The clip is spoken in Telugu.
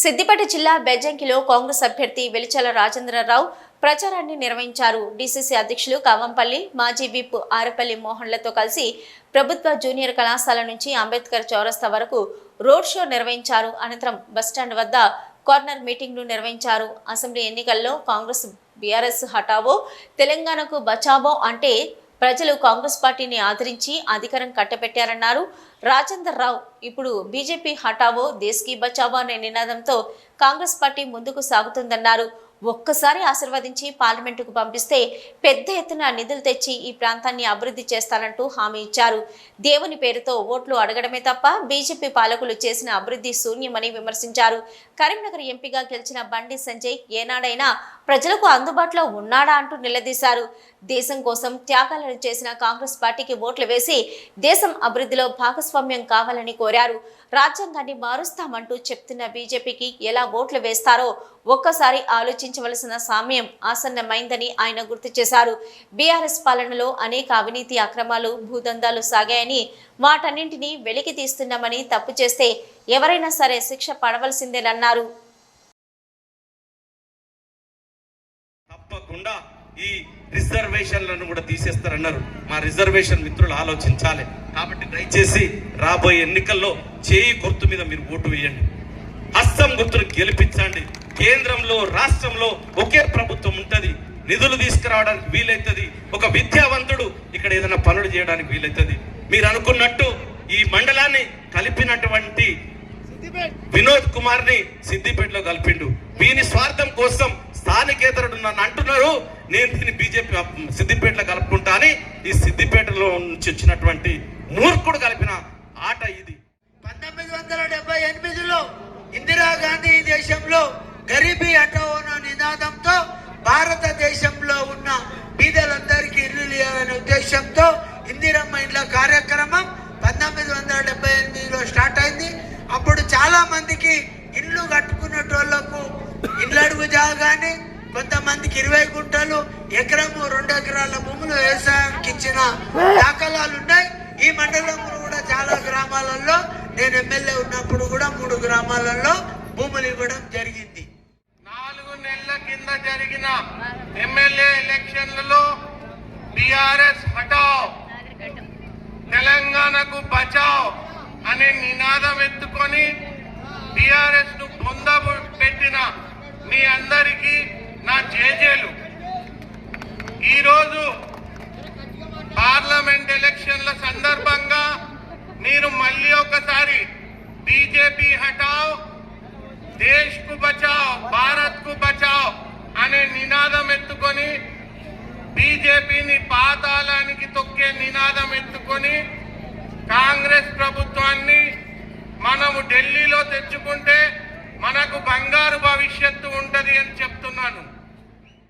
సిద్దిపేట జిల్లా బెజ్జంకిలో కాంగ్రెస్ అభ్యర్థి వెలిచల రాజేంద్రరావు ప్రచారాన్ని నిర్వహించారు. డీసీసీ అధ్యక్షులు కావంపల్లి మాజీ విప్ ఆరపల్లి మోహన్లతో కలిసి ప్రభుత్వ జూనియర్ కళాశాల నుంచి అంబేద్కర్ చౌరస్తా వరకు రోడ్ షో నిర్వహించారు. అనంతరం బస్టాండ్ వద్ద కార్నర్ మీటింగ్ను నిర్వహించారు. అసెంబ్లీ ఎన్నికల్లో కాంగ్రెస్ బీఆర్ఎస్ హటావో తెలంగాణకు బచావో అంటే ప్రజలు కాంగ్రెస్ పార్టీని ఆదరించి అధికారం కట్టబెట్టారన్నారు. రాజేందర్ రావు ఇప్పుడు బీజేపీ హటావో దేశ్కి బచావో అనే నినాదంతో కాంగ్రెస్ పార్టీ ముందుకు సాగుతుందన్నారు. ఒక్కసారి ఆశీర్వదించి పార్లమెంటుకు పంపిస్తే పెద్ద ఎత్తున నిధులు తెచ్చి ఈ ప్రాంతాన్ని అభివృద్ధి చేస్తానంటూ హామీ ఇచ్చారు. దేవుని పేరుతో ఓట్లు అడగడమే తప్ప బీజేపీ పాలకులు చేసిన అభివృద్ధి శూన్యమని విమర్శించారు. కరీంనగర్ ఎంపీగా గెలిచిన బండి సంజయ్ ఏనాడైనా ప్రజలకు అందుబాటులో ఉన్నాడా అంటూ నిలదీశారు. దేశం కోసం త్యాగాలను చేసిన కాంగ్రెస్ పార్టీకి ఓట్లు వేసి దేశం అభివృద్ధిలో భాగస్వామ్యం కావాలని కోరారు. రాజ్యాంగాన్ని మారుస్తామంటూ చెప్తున్న బీజేపీకి ఎలా ఓట్లు వేస్తారో ఒక్కసారి ఆలోచించవలసిన సమయం ఆసన్నమైందని ఆయన గుర్తు చేశారు. బీఆర్ఎస్ పాలనలో అనేక అవినీతి అక్రమాలు భూదందాలు సాగాయని వాటన్నింటినీ వెలికి తీస్తున్నామని తప్పు చేస్తే ఎవరైనా సరే శిక్ష పడవలసిందేనన్నారు. తప్పకుండా ఈ రిజర్వేషన్లను కూడా తీసేస్తారన్నారు. మా రిజర్వేషన్ మిత్రులు ఆలోచించాలి. కాబట్టి దయచేసి రాబోయే ఎన్నికల్లో చేయి గుర్తు మీద మీరు ఓటు వేయండి. హస్తం గుర్తును గెలిపించండి. కేంద్రంలో రాష్ట్రంలో ఒకే ప్రభుత్వం ఉంటుంది. నిధులు తీసుకురావడానికి వీలైతుంది. ఒక విద్యావంతుడు ఇక్కడ ఏదైనా పనులు చేయడానికి వీలైతుంది. మీరు అనుకున్నట్టు ఈ మండలాన్ని కలిపినటువంటి వినోద్ కుమార్ని సిద్దిపేటలో కలిపిండు. వీని స్వార్థం కోసం స్థానికేతరుడు నన్ను అంటున్నారు. నేను దీన్ని బీజేపీ సిద్దిపేటలో కలుపుకుంటా అని ఈ సిద్దిపేటలో నుంచి వచ్చినటువంటి మూర్ఖుడు కలిపిన ఆట ఇది. పంతొమ్మిది వందల డెబ్బై ఎనిమిదిలో ఇందిరాగాంధీ దేశంలో గరీబీ అటోన నినాదంతో భారతదేశంలో ఉన్న బీదలందరికీ ఇల్లు ఇవ్వాలనే ఉద్దేశంతో ఇందిరమ్మ ఇండ్ల కార్యక్రమం పంతొమ్మిది వందల డెబ్బై ఎనిమిదిలో స్టార్ట్ అయింది. అప్పుడు చాలా మందికి ఇల్లు కట్టుకునేటోళ్ళకు ఇండ్లడుగు అడుగు కొంతమందికి ఇరవై గుంటలు ఎకరము రెండు ఎకరాల భూములు వ్యవసాయానికి ఇచ్చిన దాఖలాలు ఉన్నాయి. ఈ మండలంలో కూడా చాలా గ్రామాలలో నేను ఎమ్మెల్యే ఉన్నప్పుడు కూడా మూడు గ్రామాలలో భూములు ఇవ్వడం జరిగింది. నాలుగు నెలల కింద జరిగిన ఎమ్మెల్యే ఎలక్షన్లలో బిఆర్ఎస్ హటావ్ తెలంగాణకు బచావ్ అనే నినాదం ఎత్తుకొని బిఆర్ఎస్ను పొంద పెట్టిన మీ అందరికీ మళ్ళీ ఒకసారి బీజేపీ హటావ్ దేశ్కు బచావ్ భారత్కు బచావ్ అనే నినాదం ఎత్తుకొని బీజేపీని పాతాళానికి తొక్కే నినాదం ఎత్తుకొని కాంగ్రెస్ ప్రభుత్వాన్ని మనము ఢిల్లీలో తెచ్చుకుంటే మనకు బంగారు భవిష్యత్తు ఉంటది అని చెప్తున్నాను.